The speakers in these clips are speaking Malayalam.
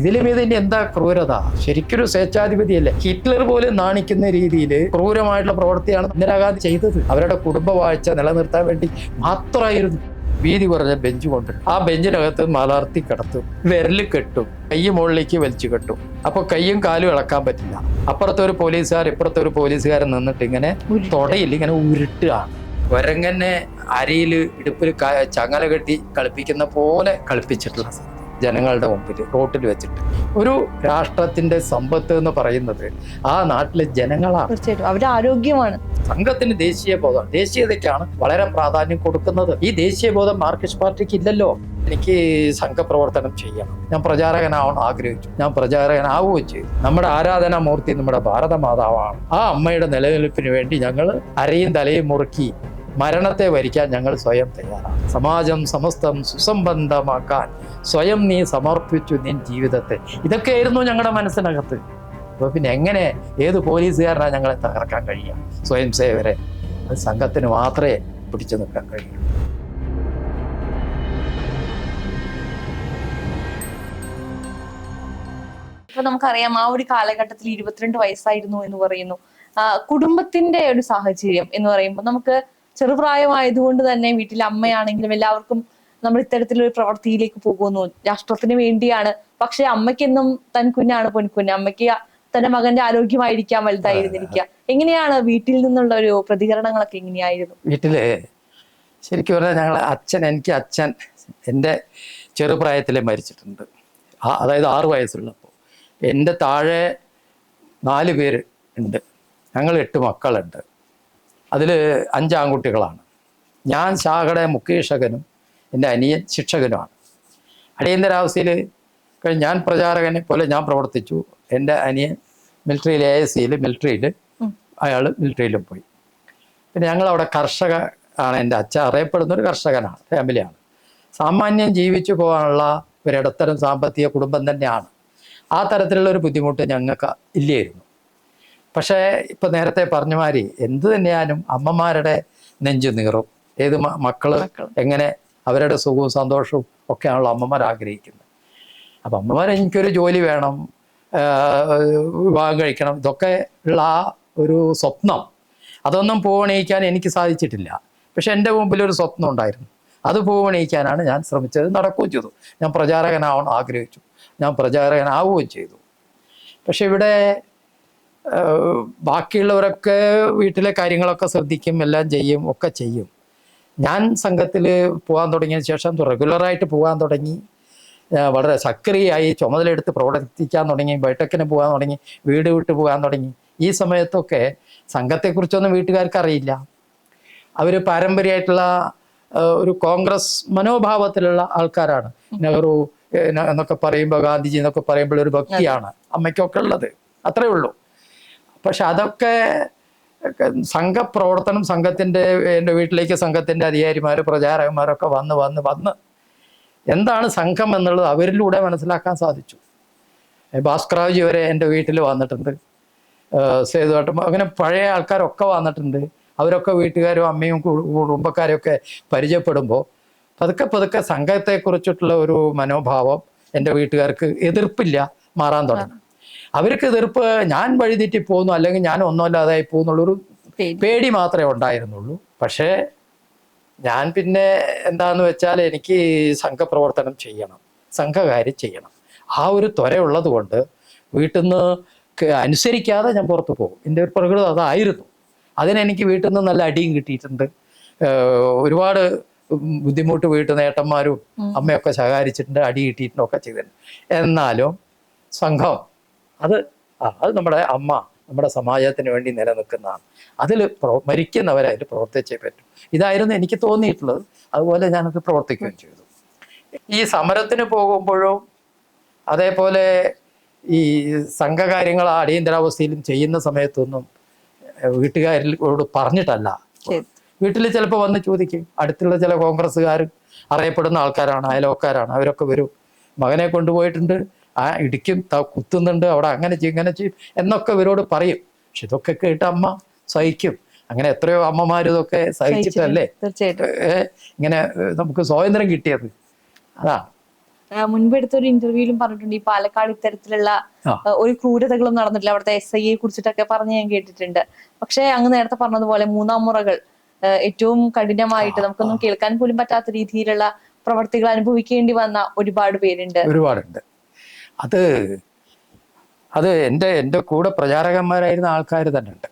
ഇതിലും ഇതിന്റെ എന്താ ക്രൂരത? ശരിക്കൊരു സ്വേച്ഛാധിപതിയല്ലേ? ഹിറ്റ്ലർ പോലും നാണിക്കുന്ന രീതിയിൽ ക്രൂരമായിട്ടുള്ള പ്രവൃത്തിയാണ് ഇന്ദിരാഗാന്ധി ചെയ്തത്. അവരുടെ കുടുംബവാഴ്ച നിലനിർത്താൻ വേണ്ടി മാത്രമായിരുന്നു വീതി കുറഞ്ഞ ബെഞ്ച് കൊണ്ട്. ആ ബെഞ്ചിനകത്ത് മലർത്തി കിടത്തും. വിരൽ കെട്ടും. കൈ മുകളിലേക്ക് വലിച്ചു കെട്ടും. അപ്പൊ കൈയും കാലും ഇളക്കാൻ പറ്റില്ല. അപ്പുറത്തെ ഒരു പോലീസുകാർ ഇപ്പുറത്തെ ഒരു പോലീസുകാരൻ നിന്നിട്ട് ഇങ്ങനെ തുടയിൽ ഇങ്ങനെ ഉരുട്ടുകയാണ് കുരങ്ങനെ അരയിൽ ഇടുപ്പിൽ ചങ്ങല കെട്ടി കളിപ്പിക്കുന്ന പോലെ കളിപ്പിച്ചിട്ടുള്ള ജനങ്ങളുടെ മുമ്പിൽ റോട്ടിൽ വെച്ചിട്ട്. ഒരു രാഷ്ട്രത്തിന്റെ സമ്പത്ത് എന്ന് പറയുന്നത് ആ നാട്ടിലെ ജനങ്ങളാണ്. തീർച്ചയായിട്ടും. അവരുടെ ആരോഗ്യമാണ്. സംഘത്തിന് ദേശീയ ബോധം ദേശീയതയ്ക്കാണ് വളരെ പ്രാധാന്യം കൊടുക്കുന്നത്. ഈ ദേശീയ ബോധം മാർക്സിസ്റ്റ് പാർട്ടിക്ക് ഇല്ലല്ലോ. എനിക്ക് സംഘപ്രവർത്തനം ചെയ്യണം. ഞാൻ പ്രചാരകനാവണം ആഗ്രഹിച്ചു. ഞാൻ പ്രചാരകനാവുകയും ചെയ്തു. നമ്മുടെ ആരാധനാമൂർത്തി നമ്മുടെ ഭാരതമാതാവാണ്. ആ അമ്മയുടെ നിലനിൽപ്പിന് വേണ്ടി ഞങ്ങൾ അരയും തലയും മുറുക്കി മരണത്തെ വരിക്കാൻ ഞങ്ങൾ സ്വയം തയ്യാറാണ്. സമാജം സമസ്തം സുസംബന്ധമാക്കാൻ സ്വയം നീ സമർപ്പിച്ചു നിൻ ജീവിതത്തെ. ഇതൊക്കെയായിരുന്നു ഞങ്ങളുടെ മനസ്സിനകത്ത്. അപ്പോൾ പിന്നെ എങ്ങനെ ഏത് പോലീസുകാരനാണ് ഞങ്ങളെ തകർക്കാൻ കഴിയുക? സ്വയം സേവരെ അത് സംഘത്തിന് മാത്രമേ പിടിച്ചു നിൽക്കാൻ കഴിയൂ. ഇപ്പൊ നമുക്കറിയാം ആ ഒരു കാലഘട്ടത്തിൽ ഇരുപത്തിരണ്ട് വയസ്സായിരുന്നു എന്ന് പറയുന്നു. കുടുംബത്തിന്റെ ഒരു സാഹചര്യം എന്ന് പറയുമ്പോൾ നമുക്ക് ചെറുപ്രായമായതുകൊണ്ട് തന്നെ വീട്ടിലെ അമ്മയാണെങ്കിലും എല്ലാവർക്കും നമ്മൾ ഇത്തരത്തിലൊരു പ്രവൃത്തിയിലേക്ക് പോകുന്നു. രാഷ്ട്രത്തിന് വേണ്ടിയാണ്. പക്ഷെ അമ്മയ്ക്കെന്നും തൻ കുഞ്ഞാണ് പൊൻകുഞ്ഞ്. അമ്മയ്ക്ക് തന്റെ മകന്റെ ആരോഗ്യമായിരിക്കാം വലുതായിരുന്നിരിക്കുക. എങ്ങനെയാണ് വീട്ടിൽ നിന്നുള്ള ഒരു പ്രതികരണങ്ങളൊക്കെ എങ്ങനെയായിരുന്നു? വീട്ടിൽ ശരിക്കും പറഞ്ഞാൽ ഞങ്ങൾ അച്ഛൻ എനിക്ക് അച്ഛൻ എന്റെ ചെറുപ്രായത്തിലെ മരിച്ചിട്ടുണ്ട്. അതായത് ആറു വയസ്സുള്ളപ്പോൾ. എന്റെ താഴെ നാല് പേര് ഉണ്ട്. ഞങ്ങൾ എട്ട് മക്കളുണ്ട്. അതിൽ അഞ്ച് ആൺകുട്ടികളാണ്. ഞാൻ ശാഖയുടെ മുഖ്യശകനും എന്റെ അനിയൻ ശിക്ഷകനുമാണ്. അടിയന്തരാവസ്ഥയിൽ ഞാൻ പ്രചാരകനെ പോലെ ഞാൻ പ്രവർത്തിച്ചു. എന്റെ അനിയൻ മിലിറ്ററിയിൽ എ എസ് സിയിൽ മിലിറ്ററിയിൽ. അയാൾ മിലിറ്ററിയിലും പോയി. പിന്നെ ഞങ്ങളവിടെ കർഷക ആണ് എന്റെ അച്ഛൻ. അറിയപ്പെടുന്ന ഒരു കർഷകനാണ് ഫാമിലിയാണ്. സാമാന്യം ജീവിച്ചു പോകാനുള്ള ഒരിടത്തരം സാമ്പത്തിക കുടുംബം തന്നെയാണ്. ആ തരത്തിലുള്ള ഒരു ബുദ്ധിമുട്ട് ഞങ്ങൾക്ക് ഇല്ലായിരുന്നു. പക്ഷേ ഇപ്പം നേരത്തെ പറഞ്ഞ മാതിരി എന്ത് തന്നെയാലും അമ്മമാരുടെ നെഞ്ചു നീറും. ഏത് മക്കൾ മക്കൾ. എങ്ങനെ അവരുടെ സുഖവും സന്തോഷവും ഒക്കെയാണല്ലോ അമ്മമാർ ആഗ്രഹിക്കുന്നത്. അപ്പം അമ്മമാർ എനിക്കൊരു ജോലി വേണം വിവാഹം കഴിക്കണം ഇതൊക്കെ ഉള്ള ആ ഒരു സ്വപ്നം. അതൊന്നും പൂവണയിക്കാൻ എനിക്ക് സാധിച്ചിട്ടില്ല. പക്ഷെ എന്റെ മുമ്പിൽ ഒരു സ്വപ്നം ഉണ്ടായിരുന്നു. അത് പൂവണയിക്കാനാണ് ഞാൻ ശ്രമിച്ചത് നടക്കുകയും ചെയ്തു. ഞാൻ പ്രചാരകനാവണം ആഗ്രഹിച്ചു. ഞാൻ പ്രചാരകനാവുകയും ചെയ്തു. പക്ഷെ ഇവിടെ ബാക്കിയുള്ളവരൊക്കെ വീട്ടിലെ കാര്യങ്ങളൊക്കെ ശ്രദ്ധിക്കും എല്ലാം ചെയ്യും ഒക്കെ ചെയ്യും. ഞാൻ സംഘത്തിൽ പോകാൻ തുടങ്ങിയ ശേഷം റെഗുലറായിട്ട് പോകാൻ തുടങ്ങി. വളരെ സക്രിയായി ചുമതലയെടുത്ത് പ്രവർത്തിക്കാൻ തുടങ്ങി. ബൈട്ടക്കിന് പോകാൻ തുടങ്ങി. വീട് വിട്ട് പോകാൻ തുടങ്ങി. ഈ സമയത്തൊക്കെ സംഘത്തെക്കുറിച്ചൊന്നും വീട്ടുകാർക്ക് അറിയില്ല. അവർ പാരമ്പര്യമായിട്ടുള്ള ഒരു കോൺഗ്രസ് മനോഭാവത്തിലുള്ള ആൾക്കാരാണ്. നെഹ്റു എന്നൊക്കെ പറയുമ്പോൾ ഗാന്ധിജി എന്നൊക്കെ പറയുമ്പോൾ ഒരു ഭക്തിയാണ് അമ്മയ്ക്കൊക്കെ ഉള്ളത്. അത്രേ ഉള്ളൂ. പക്ഷെ അതൊക്കെ സംഘപ്രവർത്തനം സംഘത്തിന്റെ എന്റെ വീട്ടിലേക്ക് സംഘത്തിന്റെ അധികാരിമാർ പ്രചാരകന്മാരൊക്കെ വന്ന് വന്ന് വന്ന് എന്താണ് സംഘം എന്നുള്ളത് അവരിലൂടെ മനസ്സിലാക്കാൻ സാധിച്ചു. ഭാസ്കർജി വരെ എന്റെ വീട്ടിൽ വന്നിട്ടുണ്ട്. സേതുവട്ടം അങ്ങനെ പഴയ ആൾക്കാരൊക്കെ വന്നിട്ടുണ്ട്. അവരൊക്കെ വീട്ടുകാരും അമ്മയും കുടുംബക്കാരും ഒക്കെ പരിചയപ്പെടുമ്പോൾ പതുക്കെ പതുക്കെ സംഘത്തെക്കുറിച്ചിട്ടുള്ള ഒരു മനോഭാവം എന്റെ വീട്ടുകാർക്ക് എതിർപ്പില്ല മാറാൻ തുടങ്ങി. അവർക്ക് എതിർപ്പ് ഞാൻ വഴിതെറ്റി പോകുന്നു അല്ലെങ്കിൽ ഞാൻ ഒന്നുമല്ലാതായി പോകുന്നുള്ളൊരു പേടി. മാത്രമേ ഉണ്ടായിരുന്നുള്ളൂ. പക്ഷേ ഞാൻ പിന്നെ എന്താന്ന് വെച്ചാൽ എനിക്ക് സംഘപ്രവർത്തനം ചെയ്യണം സംഘകാര്യം ചെയ്യണം. ആ ഒരു ത്വരയുള്ളത് കൊണ്ട് വീട്ടിൽ നിന്ന് അനുസരിക്കാതെ ഞാൻ പുറത്തു പോകും. എന്റെ ഒരു പ്രകൃതം അതായിരുന്നു. അതിനെനിക്ക് വീട്ടിൽ നിന്ന് നല്ല അടിയും കിട്ടിയിട്ടുണ്ട്. ഒരുപാട് ബുദ്ധിമുട്ട് വീട്ടു നേട്ടന്മാരും അമ്മയൊക്കെ സഹകരിച്ചിട്ടുണ്ട് അടി കിട്ടിയിട്ടുണ്ട് ഒക്കെ ചെയ്തിട്ടുണ്ട്. എന്നാലും സംഘം അത് അത് നമ്മുടെ അമ്മ നമ്മുടെ സമാജത്തിന് വേണ്ടി നിലനിൽക്കുന്നതാണ്. അതിൽ പ്രോ മരിക്കുന്നവരെ അതിൽ പ്രവർത്തിച്ചേ പറ്റും. ഇതായിരുന്നു എനിക്ക് തോന്നിയിട്ടുള്ളത്. അതുപോലെ ഞാനത് പ്രവർത്തിക്കുകയും ചെയ്തു. ഈ സമരത്തിന് പോകുമ്പോഴും അതേപോലെ ഈ സംഘകാര്യങ്ങൾ അടിയന്തരാവസ്ഥയിലും ചെയ്യുന്ന സമയത്തൊന്നും വീട്ടുകാരിലോട് വീട്ടുകാരോട് പറഞ്ഞിട്ടല്ല. വീട്ടിൽ ചിലപ്പോൾ വന്ന് ചോദിക്കും. അടുത്തുള്ള ചില കോൺഗ്രസ്സുകാർ അറിയപ്പെടുന്ന ആൾക്കാരാണ് അയലോക്കാരാണ് അവരൊക്കെ വരും. മകനെ കൊണ്ടുപോയിട്ടുണ്ട്. ആ ഇടിക്കും ത- കുത്തുന്നുണ്ട് അവിടെ അങ്ങനെ ചെയ്യും ഇങ്ങനെ ചെയ്യും എന്നൊക്കെ ഇവരോട് പറയും. പക്ഷെ ഇതൊക്കെ കേട്ട് അമ്മ സഹിക്കും. അങ്ങനെ എത്രയോ അമ്മമാർ ഇതൊക്കെ സഹിച്ചിട്ടല്ലേ? തീർച്ചയായിട്ടും. ഇങ്ങനെ നമുക്ക് സ്വാതന്ത്ര്യം കിട്ടിയത്. അതാ. മുൻപ് എടുത്ത ഒരു ഇന്റർവ്യൂവിലും പറഞ്ഞിട്ടുണ്ട് ഈ പാലക്കാട് ഇത്തരത്തിലുള്ള ഒരു ക്രൂരതകളും നടന്നിട്ടില്ല. അവിടുത്തെ എസ് ഐയെ കുറിച്ചിട്ടൊക്കെ പറഞ്ഞ് ഞാൻ കേട്ടിട്ടുണ്ട്. പക്ഷെ അങ്ങ് നേരത്തെ പറഞ്ഞതുപോലെ മൂന്നാം മുറകൾ ഏറ്റവും കഠിനമായിട്ട് നമുക്കൊന്നും കേൾക്കാൻ പോലും പറ്റാത്ത രീതിയിലുള്ള പ്രവർത്തികൾ അനുഭവിക്കേണ്ടി വന്ന ഒരുപാട് പേരുണ്ട്. ഒരുപാടുണ്ട്. അത് അത് എന്റെ എന്റെ കൂടെ പ്രചാരകന്മാരായിരുന്ന ആൾക്കാർ തന്നെ ഉണ്ട്.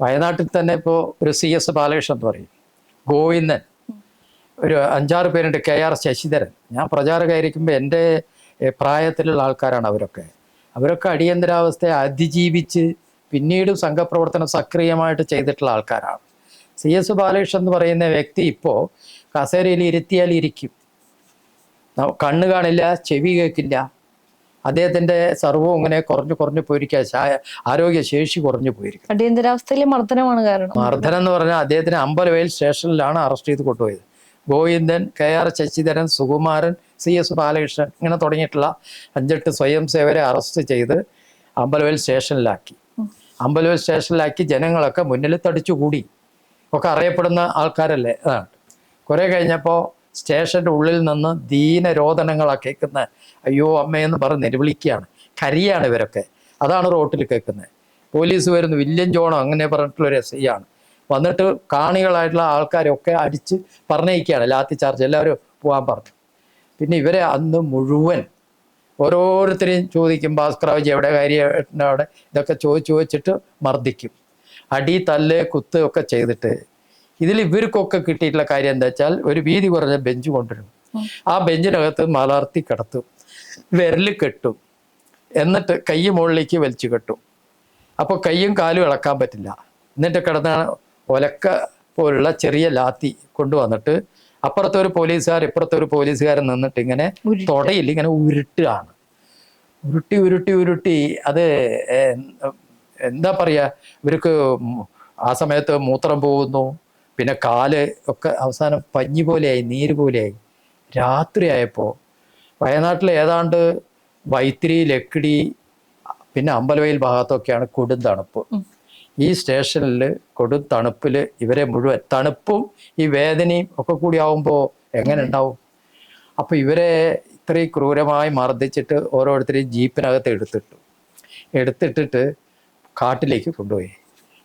വയനാട്ടിൽ തന്നെ ഇപ്പോൾ ഒരു സി എസ് ബാലകൃഷ്ണൻ എന്ന് പറയും. ഗോവിന്ദൻ. ഒരു അഞ്ചാറ് പേരുണ്ട് കെ ആർ ശശിധരൻ. ഞാൻ പ്രചാരകമായിരിക്കുമ്പോൾ എന്റെ പ്രായത്തിലുള്ള ആൾക്കാരാണ് അവരൊക്കെ. അവരൊക്കെ അടിയന്തരാവസ്ഥയെ അതിജീവിച്ച് പിന്നീടും സംഘപ്രവർത്തനം സക്രിയമായിട്ട് ചെയ്തിട്ടുള്ള ആൾക്കാരാണ്. സി എസ് ബാലകൃഷ്ണൻ എന്ന് പറയുന്ന വ്യക്തി ഇപ്പോൾ കസേരയിൽ ഇരുത്തിയാൽ ഇരിക്കും. കണ്ണ് കാണില്ല ചെവി കേൾക്കില്ല. അദ്ദേഹത്തിന്റെ സർവവും ഇങ്ങനെ കുറഞ്ഞു കുറഞ്ഞു പോയിരിക്കുക. ആരോഗ്യ ആരോഗ്യശേഷി കുറഞ്ഞു പോയിരിക്കും അടിയന്തരാവസ്ഥയിലെ മർദ്ദനമാണ് കാരണം. മർദ്ദനം എന്ന് പറഞ്ഞാൽ അദ്ദേഹത്തിന് അമ്പലവയൽ സ്റ്റേഷനിലാണ് അറസ്റ്റ് ചെയ്ത് കൊണ്ടുപോയത്. Govindan K R Sasidharan Sukumaran C S Balakrishnan ഇങ്ങനെ തുടങ്ങിയിട്ടുള്ള അഞ്ചെട്ട് സ്വയം സേവരെ അറസ്റ്റ് ചെയ്ത് അമ്പലവയൽ സ്റ്റേഷനിലാക്കി. അമ്പലവയൽ സ്റ്റേഷനിലാക്കി ജനങ്ങളൊക്കെ മുന്നിൽ തടിച്ചുകൂടി. ഒക്കെ അറിയപ്പെടുന്ന ആൾക്കാരല്ലേ? അതാണ്. കുറെ കഴിഞ്ഞപ്പോൾ സ്റ്റേഷന്റെ ഉള്ളിൽ നിന്ന് ദീനരോധനങ്ങളാ കേൾക്കുന്ന. അയ്യോ അമ്മയെന്ന് പറഞ്ഞ് നിലവിളിക്കുകയാണ്. കരിയാണ് ഇവരൊക്കെ. അതാണ് റോട്ടിൽ കേൾക്കുന്നത് പോലീസ് വരുന്നു വില്യം ജോണോ? അങ്ങനെ പറഞ്ഞിട്ടുള്ളൊരു എസ് ഐ ആണ് വന്നിട്ട് കാണികളായിട്ടുള്ള ആൾക്കാരൊക്കെ അടിച്ച് പറഞ്ഞയക്കുകയാണ്. ലാത്തി ചാർജ് എല്ലാവരും പോകാൻ പറഞ്ഞു. പിന്നെ ഇവരെ അന്ന് മുഴുവൻ ഓരോരുത്തരെയും ചോദിക്കും ഭാസ്കറാവജി എവിടെ? കാര്യം അവിടെ? ഇതൊക്കെ ചോദിച്ചു ചോദിച്ചിട്ട് മർദ്ദിക്കും. അടി തല്ല് കുത്ത് ചെയ്തിട്ട് ഇതിൽ ഇവർക്കൊക്കെ കിട്ടിയിട്ടുള്ള കാര്യം എന്താ വെച്ചാൽ ഒരു വീതി കുറഞ്ഞ ബെഞ്ച് കൊണ്ടുവരും. ആ ബെഞ്ചിനകത്ത് മലർത്തി കിടത്തും. വിരൽ കെട്ടും. എന്നിട്ട് കൈ മുകളിലേക്ക് വലിച്ചു കെട്ടും. അപ്പോൾ കൈയും കാലും ഇളക്കാൻ പറ്റില്ല. എന്നിട്ട് കിടന്ന ഒലക്ക പോലുള്ള ചെറിയ ലാത്തി കൊണ്ടുവന്നിട്ട് അപ്പുറത്തെ ഒരു പോലീസുകാർ ഇപ്പുറത്തെ ഒരു പോലീസുകാരൻ നിന്നിട്ട് ഇങ്ങനെ തുടയിൽ ഇങ്ങനെ ഉരുട്ടുകയാണ്. ഉരുട്ടി ഉരുട്ടി ഉരുട്ടി. അത് എന്താ പറയുക ഇവർക്ക് ആ സമയത്ത് മൂത്രം പോകുന്നു. പിന്നെ കാൽ ഒക്കെ അവസാനം പഞ്ഞി പോലെയായി നീര് പോലെയായി. രാത്രിയായപ്പോൾ വയനാട്ടിൽ ഏതാണ്ട് വൈത്തിരി ലക്കിടി പിന്നെ അമ്പലവയൽ ഭാഗത്തൊക്കെയാണ് കൊടും തണുപ്പ്. ഈ സ്റ്റേഷനിൽ കൊടും തണുപ്പിൽ ഇവരെ മുഴുവൻ തണുപ്പും ഈ വേദനയും ഒക്കെ കൂടി ആവുമ്പോൾ എങ്ങനെ ഉണ്ടാവും? അപ്പോൾ ഇവരെ ഇത്രയും ക്രൂരമായി മർദ്ദിച്ചിട്ട് ഓരോരുത്തരെയും ജീപ്പിനകത്ത് എടുത്തിട്ടു. എടുത്തിട്ടിട്ട് കാട്ടിലേക്ക് കൊണ്ടുപോയി.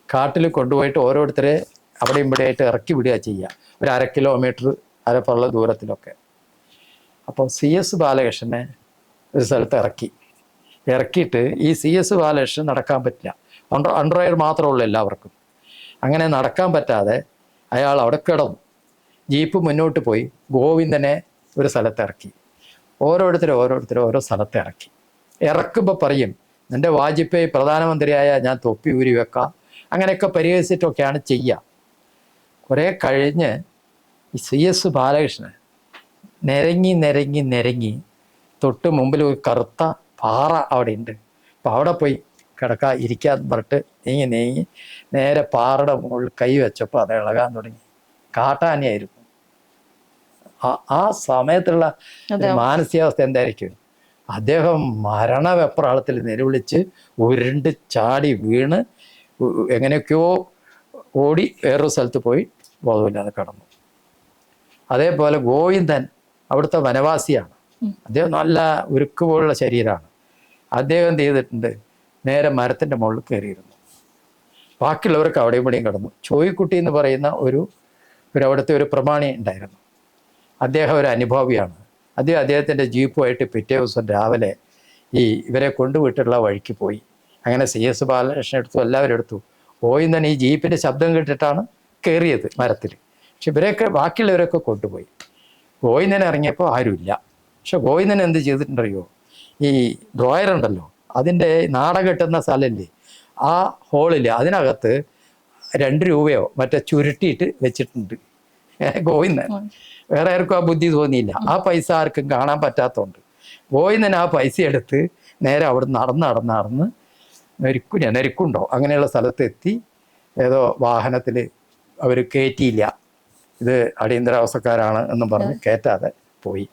കാട്ടിൽ കൊണ്ടുപോയിട്ട് ഓരോരുത്തരെ അവിടെയും ഇവിടെ ആയിട്ട് ഇറക്കി വിടുക ചെയ്യുക. ഒരു അര കിലോമീറ്റർ അരപ്പുള്ള ദൂരത്തിലൊക്കെ. അപ്പോൾ സി എസ് ബാലകൃഷ്ണനെ ഒരു സ്ഥലത്ത് ഇറക്കി. ഇറക്കിയിട്ട് ഈ സി എസ് ബാലകൃഷ്ണൻ നടക്കാൻ പറ്റില്ല. അണ്ടർ അണ്ടർവയർ മാത്രമേ ഉള്ളൂ എല്ലാവർക്കും. അങ്ങനെ നടക്കാൻ പറ്റാതെ അയാൾ അവിടെ കിടന്നു. ജീപ്പ് മുന്നോട്ട് പോയി ഗോവിന്ദനെ ഒരു സ്ഥലത്ത് ഇറക്കി. ഓരോരുത്തരും ഓരോരുത്തരും ഓരോ സ്ഥലത്ത് ഇറക്കി. ഇറക്കുമ്പോൾ പറയും എന്റെ വാജ്പേയി പ്രധാനമന്ത്രിയായ ഞാൻ തൊപ്പി ഊരി വെക്കാം. അങ്ങനെയൊക്കെ പരിഹസിച്ചിട്ടൊക്കെയാണ് ചെയ്യുക കുറേ കഴിഞ്ഞ് ഈ സി എസ് ബാലകൃഷ്ണൻ നിരങ്ങി നിരങ്ങി നിരങ്ങി തൊട്ട് മുമ്പിൽ ഒരു കറുത്ത പാറ അവിടെ ഉണ്ട്. അപ്പം അവിടെ പോയി കിടക്കാൻ ഇരിക്കാൻ പറഞ്ഞിട്ട് നീങ്ങി നീങ്ങി നേരെ പാറയുടെ മുകളിൽ കൈ വെച്ചപ്പോൾ അത് ഇളകാൻ തുടങ്ങി. കാട്ടാനയായിരുന്നു. ആ- ആ സമയത്തുള്ള മാനസികാവസ്ഥ എന്തായിരിക്കും? അദ്ദേഹം മരണവെപ്രാളത്തിൽ നിലവിളിച്ച് ഉരുണ്ട് ചാടി വീണ് എങ്ങനെയൊക്കെയോ ഓടി വേറൊരു സ്ഥലത്ത് പോയി. ബോധമില്ലാതെ കടന്നു. അതേപോലെ ഗോവിന്ദൻ അവിടുത്തെ വനവാസിയാണ്. അദ്ദേഹം നല്ല ഉരുക്ക് പോലുള്ള ശരീരമാണ്. അദ്ദേഹം എന്ത് ചെയ്തിട്ടുണ്ട്? നേരെ മരത്തിന്റെ മുകളിൽ കയറിയിരുന്നു. ബാക്കിയുള്ളവർക്ക് അവിടെയും ഇവിടെയും കിടന്നു. ചോയിക്കുട്ടി എന്ന് പറയുന്ന ഒരു ഒരു അവിടുത്തെ ഒരു പ്രമാണി ഉണ്ടായിരുന്നു. അദ്ദേഹം ഒരു അനുഭവിയാണ്. അദ്ദേഹം അദ്ദേഹത്തിന്റെ ജീപ്പുമായിട്ട് പിറ്റേ ദിവസം രാവിലെ ഈ ഇവരെ കൊണ്ടുവിട്ടുള്ള വഴിക്ക് പോയി. അങ്ങനെ സി എസ് ബാലകൃഷ്ണൻ എടുത്തു എല്ലാവരും എടുത്തു. പോയി തന്നെ ഈ ജീപ്പിന്റെ ശബ്ദം കേട്ടിട്ടാണ് കയറിയത് മരത്തിൽ പക്ഷെ ഇവരെയൊക്കെ ബാക്കിയുള്ളവരൊക്കെ കൊണ്ടുപോയി. ഗോവിന്ദൻ ഇറങ്ങിയപ്പോൾ ആരുമില്ല. പക്ഷെ ഗോവിന്ദൻ എന്ത് ചെയ്തിട്ടുണ്ടറിയോ? ഈ ഡ്രോയർ ഉണ്ടല്ലോ അതിന്റെ നാട കെട്ടുന്ന സ്ഥലമില്ലേ ആ ഹോളിൽ അതിനകത്ത് രണ്ട് രൂപയോ മറ്റേ ചുരുട്ടിയിട്ട് വെച്ചിട്ടുണ്ട്. ഗോവിന്ദൻ. വേറെ ആർക്കും ആ ബുദ്ധി തോന്നിയില്ല. ആ പൈസ ആർക്കും കാണാൻ പറ്റാത്തതുകൊണ്ട് ഗോവിന്ദൻ ആ പൈസ എടുത്ത് നേരെ അവിടെ നടന്ന് നടന്ന് നടന്ന് നെരിക്കു നെരുക്കുണ്ടോ? അങ്ങനെയുള്ള സ്ഥലത്ത് എത്തി ഏതോ വാഹനത്തിൽ അവർ കയറ്റിയില്ല ഇത് അടിയന്തരാവസ്ഥക്കാരാണ് എന്നും പറഞ്ഞ് കയറ്റാതെ പോയി.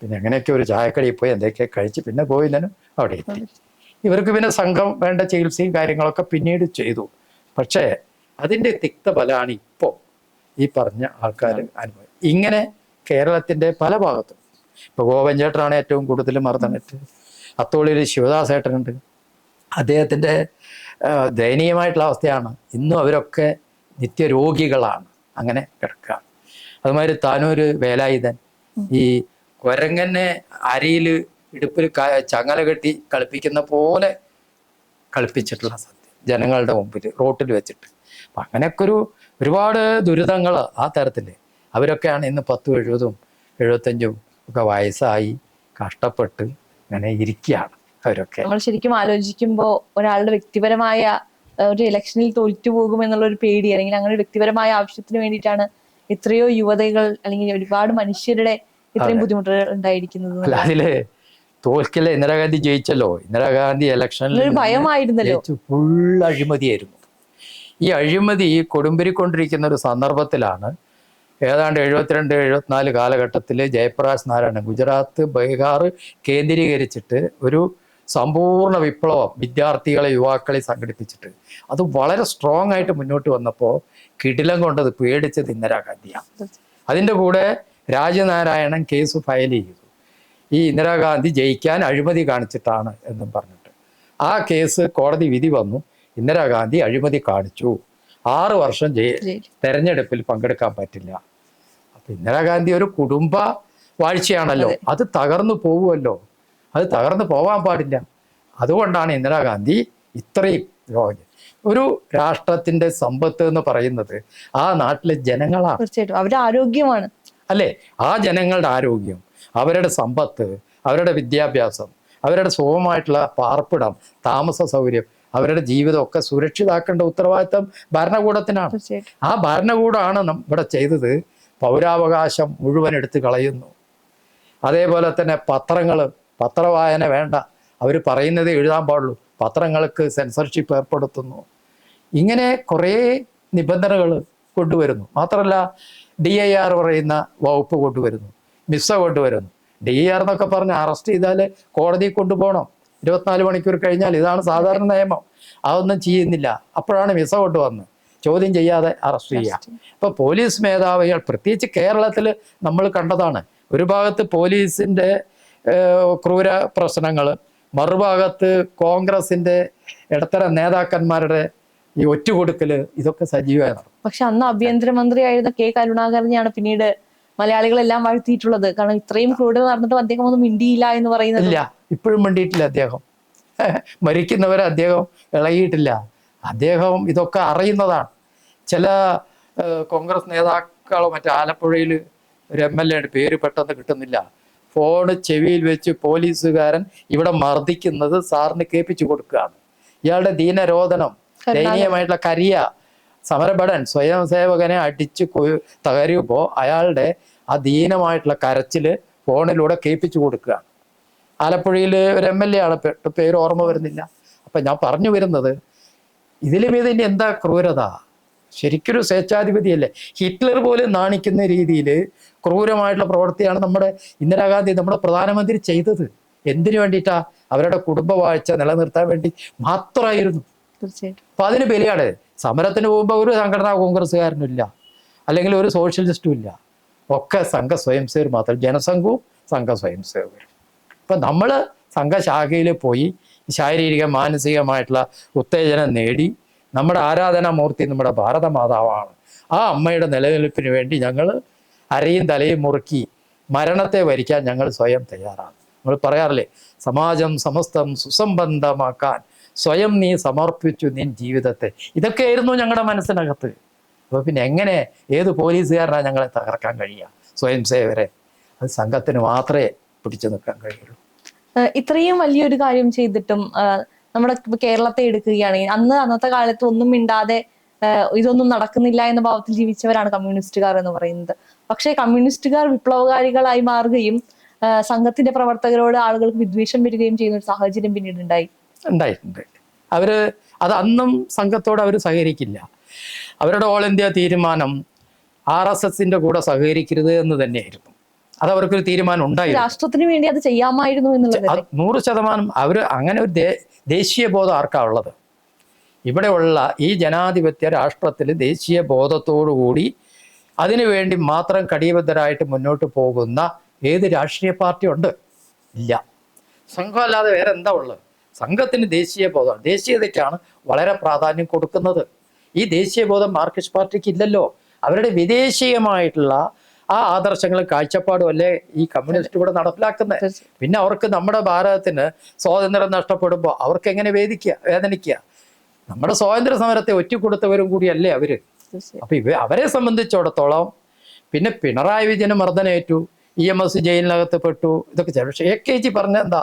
പിന്നെ അങ്ങനെയൊക്കെ ഒരു ചായക്കടയിൽ പോയി എന്തൊക്കെ കഴിച്ച് പിന്നെ ഗോവിന്ദനും അവിടെ എത്തി. ഇവർക്ക് പിന്നെ സംഘം വേണ്ട ചികിത്സയും കാര്യങ്ങളൊക്കെ പിന്നീട് ചെയ്തു. പക്ഷേ അതിന്റെ തിക്തഫലമാണ് ഇപ്പോൾ ഈ പറഞ്ഞ ആൾക്കാർ അനുഭവം. ഇങ്ങനെ കേരളത്തിന്റെ പല ഭാഗത്തും. ഇപ്പോൾ ഗോവൻ ചേട്ടനാണ് ഏറ്റവും കൂടുതൽ മർദ്ദനറ്റ് അത്തോളിയിൽ ശിവദാസ് ഏട്ടനുണ്ട്. അദ്ദേഹത്തിന്റെ ദയനീയമായിട്ടുള്ള അവസ്ഥയാണ്. ഇന്നും അവരൊക്കെ നിത്യരോഗികളാണ്. അങ്ങനെ കിടക്കുക. അതുമാതിരി താനൊരു വേലായുധൻ. ഈ കുരങ്ങനെ അരിയിൽ ഇടുപ്പിൽ ചങ്ങല കെട്ടി കളിപ്പിക്കുന്ന പോലെ കളിപ്പിച്ചിട്ടുള്ള സത്യം ജനങ്ങളുടെ മുമ്പിൽ റോട്ടിൽ വെച്ചിട്ട്. അപ്പം അങ്ങനെയൊക്കെ ഒരു ഒരുപാട് ദുരിതങ്ങൾ ആ തരത്തിൽ അവരൊക്കെയാണ് ഇന്ന് പത്തും എഴുപതും എഴുപത്തഞ്ചും ഒക്കെ വയസ്സായി കഷ്ടപ്പെട്ട് അങ്ങനെ ഇരിക്കുകയാണ് അവരൊക്കെ. നമ്മൾ ശരിക്കും ആലോചിക്കുമ്പോൾ ഒരാളുടെ വ്യക്തിപരമായ ഒരു ഇലക്ഷനിൽ തോറ്റുപോകും എന്നുള്ള ഒരു പേടി അല്ലെങ്കിൽ അങ്ങനെ വ്യക്തിപരമായ ആവശ്യത്തിന് വേണ്ടിയിട്ടാണ് എത്രയോ യുവതകൾ അല്ലെങ്കിൽ ഒരുപാട് മനുഷ്യരുടെ ഇത്രയും ബുദ്ധിമുട്ടുകൾ ഉണ്ടായിരിക്കുന്നത്. അതിൽ തോൽക്കൽ ഇന്ദിരാഗാന്ധി ജയിച്ചല്ലോ. ഇന്ദിരാഗാന്ധി ഇലക്ഷനിൽ ഭയമായിരുന്നല്ലോ. ഫുൾ അഴിമതിയായിരുന്നു. ഈ അഴിമതി കൊടുമ്പിരിക്കൊണ്ടിരിക്കുന്ന ഒരു സന്ദർഭത്തിലാണ് ഏതാണ്ട് എഴുപത്തിരണ്ട് എഴുപത്തിനാല് കാലഘട്ടത്തിൽ ജയപ്രകാശ് നാരായണൻ ഗുജറാത്ത് ബീഹാർ കേന്ദ്രീകരിച്ചിട്ട് ഒരു സമ്പൂർണ വിപ്ലവം വിദ്യാർത്ഥികളെ യുവാക്കളെ സംഘടിപ്പിച്ചിട്ട്. അത് വളരെ സ്ട്രോങ് ആയിട്ട് മുന്നോട്ട് വന്നപ്പോൾ കിടിലം കൊണ്ടത് പേടിച്ചത് ഇന്ദിരാഗാന്ധിയാണ് അതിന്റെ കൂടെ രാജനാരായണൻ കേസ് ഫയൽ ചെയ്തു. ഈ ഇന്ദിരാഗാന്ധി ജയിക്കാൻ അഴിമതി കാണിച്ചിട്ടാണ് എന്നും പറഞ്ഞിട്ട്. ആ കേസ് കോടതി വിധി വന്നു. ഇന്ദിരാഗാന്ധി അഴിമതി കാണിച്ചു. ആറു വർഷം ജയി തെരഞ്ഞെടുപ്പിൽ പങ്കെടുക്കാൻ പറ്റില്ല. അപ്പൊ ഇന്ദിരാഗാന്ധി ഒരു കുടുംബ വാഴ്ചയാണല്ലോ. അത് തകർന്നു പോവുമല്ലോ. അത് തകർന്നു പോവാൻ പാടില്ല. അതുകൊണ്ടാണ് ഇന്ദിരാഗാന്ധി ഇത്രയും രോഗം ഒരു രാഷ്ട്രത്തിന്റെ സമ്പത്ത് എന്ന് പറയുന്നത് ആ നാട്ടിലെ ജനങ്ങളാണ്. തീർച്ചയായിട്ടും. അവരുടെ ആരോഗ്യമാണ്. അല്ലേ? ആ ജനങ്ങളുടെ ആരോഗ്യം അവരുടെ സമ്പത്ത് അവരുടെ വിദ്യാഭ്യാസം അവരുടെ സുഖമായിട്ടുള്ള പാർപ്പിടം താമസ സൗകര്യം അവരുടെ ജീവിതമൊക്കെ സുരക്ഷിതാക്കേണ്ട ഉത്തരവാദിത്തം ഭരണകൂടത്തിനാണ്. ആ ഭരണകൂടമാണ് ഇവിടെ ചെയ്തത്. പൗരാവകാശം മുഴുവൻ എടുത്തു കളയുന്നു. അതേപോലെ തന്നെ പത്രങ്ങൾ പത്രവായന വേണ്ട. അവർ പറയുന്നത് എഴുതാൻ പാടുള്ളൂ. പത്രങ്ങൾക്ക് സെൻസർഷിപ്പ് ഏർപ്പെടുത്തുന്നു. ഇങ്ങനെ കുറേ നിബന്ധനകൾ കൊണ്ടുവരുന്നു. മാത്രമല്ല ഡി ഐ ആർ പറയുന്ന വകുപ്പ് കൊണ്ടുവരുന്നു. മിസ്സ കൊണ്ടുവരുന്നു. ഡി ഐ ആർ എന്നൊക്കെ പറഞ്ഞ് അറസ്റ്റ് ചെയ്താൽ കോടതിയിൽ കൊണ്ടുപോകണം. ഇരുപത്തിനാല് മണിക്കൂർ കഴിഞ്ഞാൽ ഇതാണ് സാധാരണ നിയമം. അതൊന്നും ചെയ്യുന്നില്ല. അപ്പോഴാണ് മിസ്സ കൊണ്ടുവന്ന് ചോദ്യം ചെയ്യാതെ അറസ്റ്റ് ചെയ്യുക. അപ്പോൾ പോലീസ് മേധാവികൾ പ്രത്യേകിച്ച് കേരളത്തിൽ നമ്മൾ കണ്ടതാണ്. ഒരു ഭാഗത്ത് പോലീസിന്റെ ഏഹ്, ക്രൂര പ്രശ്നങ്ങൾ. മറുഭാഗത്ത് കോൺഗ്രസിന്റെ ഇടത്തരം നേതാക്കന്മാരുടെ ഈ ഒറ്റുകൊടുക്കൽ ഇതൊക്കെ സജീവമായി നടക്കും പക്ഷെ അന്ന് ആഭ്യന്തരമന്ത്രിയായിരുന്ന കെ കരുണാകരനെയാണ് പിന്നീട് മലയാളികളെല്ലാം വാഴ്ത്തിയിട്ടുള്ളത്. കാരണം ഇത്രയും ക്രൂരത നടന്നിട്ട് അദ്ദേഹം ഒന്നും മിണ്ടിയില്ല എന്ന് പറയുന്നത് ഇല്ല ഇപ്പോഴും മിണ്ടിയിട്ടില്ല അദ്ദേഹം. മരിക്കുന്നവരെ അദ്ദേഹം ഇളകിയിട്ടില്ല. അദ്ദേഹം ഇതൊക്കെ അറിയുന്നതാണ്. ചില കോൺഗ്രസ് നേതാക്കളോ മറ്റേ ആലപ്പുഴയിൽ ഒരു എം എൽ എയുടെ പേര് പെട്ടെന്ന് കിട്ടുന്നില്ല. ഫോണ് ചെവിയിൽ വെച്ച് പോലീസുകാരൻ ഇവിടെ മർദ്ദിക്കുന്നത് സാറിന് കേൾപ്പിച്ചു കൊടുക്കുകയാണ്. ഇയാളുടെ ദീനരോധനം ദയനീയമായിട്ടുള്ള കരിയ സമരഭടൻ സ്വയം സേവകനെ അടിച്ച് തകരുമ്പോൾ അയാളുടെ ആ ദീനമായിട്ടുള്ള കരച്ചിൽ ഫോണിലൂടെ കേൾപ്പിച്ചു കൊടുക്കുകയാണ്. ആലപ്പുഴയിൽ ഒരു എം എൽ എ ആണ് പേര് ഓർമ്മ വരുന്നില്ല. അപ്പൊ ഞാൻ പറഞ്ഞു വരുന്നത് ഇതിലും ഇതിന്റെ എന്താ ക്രൂരത? ശരിക്കൊരു സ്വേച്ഛാധിപതിയല്ലേ? ഹിറ്റ്ലർ പോലും നാണിക്കുന്ന രീതിയിൽ ക്രൂരമായിട്ടുള്ള പ്രവൃത്തിയാണ് നമ്മുടെ ഇന്ദിരാഗാന്ധി നമ്മുടെ പ്രധാനമന്ത്രി ചെയ്തത്. എന്തിനു വേണ്ടിയിട്ടാ? അവരുടെ കുടുംബവാഴ്ച നിലനിർത്താൻ വേണ്ടി മാത്രമായിരുന്നു. തീർച്ചയായിട്ടും. അപ്പൊ അതിന് ബലിയാണ് സമരത്തിന് പോകുമ്പോൾ ഒരു സംഘടനാ കോൺഗ്രസ്സുകാരനും ഇല്ല. അല്ലെങ്കിൽ ഒരു സോഷ്യലിസ്റ്റും ഇല്ല. ഒക്കെ സംഘ സ്വയം സേവർ മാത്രം. ജനസംഘവും സംഘ സ്വയം സേവകരും ഇപ്പം നമ്മൾ സംഘശാഖയിൽ പോയി ശാരീരിക മാനസികമായിട്ടുള്ള ഉത്തേജനം നേടി നമ്മുടെ ആരാധനാമൂർത്തി നമ്മുടെ ഭാരതമാതാവാണ്. ആ അമ്മയുടെ നിലനിൽപ്പിന് വേണ്ടി ഞങ്ങൾ അരയും തലയും മുറുക്കി മരണത്തെ വരിക്കാൻ ഞങ്ങൾ സ്വയം തയ്യാറാണ്. നമ്മൾ പറയാറില്ലേ സമാജം സമസ്തം സുസംബന്ധമാക്കാൻ സ്വയം നീ സമർപ്പിച്ചു നിൻ ജീവിതത്തെ. ഇതൊക്കെയായിരുന്നു ഞങ്ങളുടെ മനസ്സിനകത്ത്. അപ്പോൾ പിന്നെ എങ്ങനെ ഏത് പോലീസുകാരനാണ് ഞങ്ങളെ തകർക്കാൻ കഴിയുക? സ്വയം സേവരെ അത് സംഘത്തിന് മാത്രമേ പിടിച്ചു നിൽക്കാൻ കഴിയുള്ളൂ. ഇത്രയും വലിയൊരു കാര്യം ചെയ്തിട്ടും നമ്മുടെ കേരളത്തെ എടുക്കുകയാണെങ്കിൽ അന്ന് അന്നത്തെ കാലത്ത് ഒന്നും മിണ്ടാതെ ഇതൊന്നും നടക്കുന്നില്ല എന്ന ഭാവത്തിൽ ജീവിച്ചവരാണ് കമ്മ്യൂണിസ്റ്റുകാർ എന്ന് പറയുന്നത്. പക്ഷേ കമ്മ്യൂണിസ്റ്റുകാർ വിപ്ലവകാരികളായി മാറുകയും സംഘത്തിന്റെ പ്രവർത്തകരോട് ആളുകൾക്ക് വിദ്വേഷം വരികയും ചെയ്യുന്ന ഒരു സാഹചര്യം പിന്നീട് ഉണ്ടായി. ഉണ്ടായിട്ടുണ്ട്. അവർ അത് അന്നും സംഘത്തോട് അവർ സഹകരിക്കില്ല. അവരുടെ ഓൾ ഇന്ത്യ തീരുമാനം ആർ എസ് എസിന്റെ കൂടെ സഹകരിക്കരുത് എന്ന് തന്നെയായിരുന്നു. അത് അവർക്കൊരു തീരുമാനം ഉണ്ടായി രാഷ്ട്രത്തിന് വേണ്ടി അത് ചെയ്യാമായിരുന്നു എന്നുള്ളത് നൂറ് ശതമാനം അവർ അങ്ങനെ ഒരു ദേശീയ ബോധം ആർക്കാ ഉള്ളത്? ഇവിടെയുള്ള ഈ ജനാധിപത്യ രാഷ്ട്രത്തിൽ ദേശീയ ബോധത്തോടു കൂടി അതിനുവേണ്ടി മാത്രം കടിയബദ്ധരായിട്ട് മുന്നോട്ട് പോകുന്ന ഏത് രാഷ്ട്രീയ പാർട്ടി ഉണ്ട്? ഇല്ല. സംഘമല്ലാതെ വേറെ എന്താ ഉള്ളത്? സംഘത്തിന് ദേശീയ ബോധം ദേശീയതയ്ക്കാണ് വളരെ പ്രാധാന്യം കൊടുക്കുന്നത്. ഈ ദേശീയ ബോധം മാർക്സിസ്റ്റ് പാർട്ടിക്ക് ഇല്ലല്ലോ. അവരുടെ വിദേശീയമായിട്ടുള്ള ആ ആദർശങ്ങളും കാഴ്ചപ്പാടും അല്ലേ ഈ കമ്മ്യൂണിസ്റ്റ് ഇവിടെ നടപ്പിലാക്കുന്നത്? പിന്നെ അവർക്ക് നമ്മുടെ ഭാരതത്തിന് സ്വാതന്ത്ര്യം നഷ്ടപ്പെടുമ്പോൾ അവർക്ക് എങ്ങനെ വേദിക്കുക വേദനിക്കുക? നമ്മുടെ സ്വാതന്ത്ര്യ സമരത്തെ ഒറ്റിക്കൊടുത്തവരും കൂടിയല്ലേ അവർ. അപ്പൊ ഇവ അവരെ സംബന്ധിച്ചിടത്തോളം പിന്നെ പിണറായി വിജയന് മർദ്ദനേറ്റു ഇ എം എസ് ജയിലിനകത്ത് പെട്ടു ഇതൊക്കെ ചെയ്തു. പക്ഷേ എ കെ ജി പറഞ്ഞ എന്താ?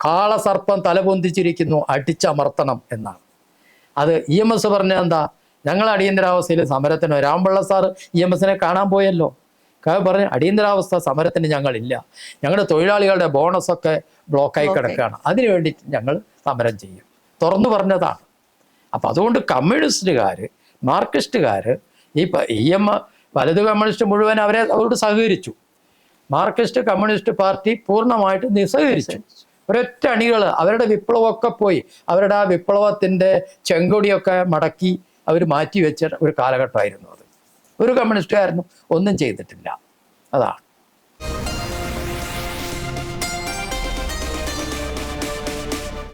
കാളസർപ്പം തലപൊന്തിച്ചിരിക്കുന്നു അടിച്ചമർത്തണം എന്നാണ്. അത് ഇ എം എസ് പറഞ്ഞ എന്താ? ഞങ്ങൾ അടിയന്തരാവസ്ഥയിൽ സമരത്തിന് രാംപിള്ള സാർ ഇ എം എസിനെ കാണാൻ പോയല്ലോ. പറഞ്ഞു അടിയന്തരാവസ്ഥ സമരത്തിന് ഞങ്ങളില്ല. ഞങ്ങളുടെ തൊഴിലാളികളുടെ ബോണസൊക്കെ ബ്ലോക്കായി. കിടക്കുകയാണ്. അതിനു വേണ്ടി ഞങ്ങൾ സമരം ചെയ്യും. തുറന്നു പറഞ്ഞതാണ്. അപ്പം അതുകൊണ്ട് കമ്മ്യൂണിസ്റ്റുകാർ മാർക്സിസ്റ്റുകാർ ഈ ഇ എം വലത് കമ്മ്യൂണിസ്റ്റ് മുഴുവൻ അവരെ അവരോട് സഹകരിച്ചു. മാർക്സിസ്റ്റ് കമ്മ്യൂണിസ്റ്റ് പാർട്ടി പൂർണമായിട്ട് നിസ്സഹകരിച്ചു. ഒരൊറ്റ അണികൾ അവരുടെ വിപ്ലവമൊക്കെ പോയി അവരുടെ ആ വിപ്ലവത്തിന്റെ ചെങ്കൊടിയൊക്കെ മടക്കി അവർ മാറ്റി വെച്ച ഒരു കാലഘട്ടമായിരുന്നു അത്. ഒരു കമ്മ്യൂണിസ്റ്റുകാരനും ഒന്നും ചെയ്തിട്ടില്ല. അതാണ്.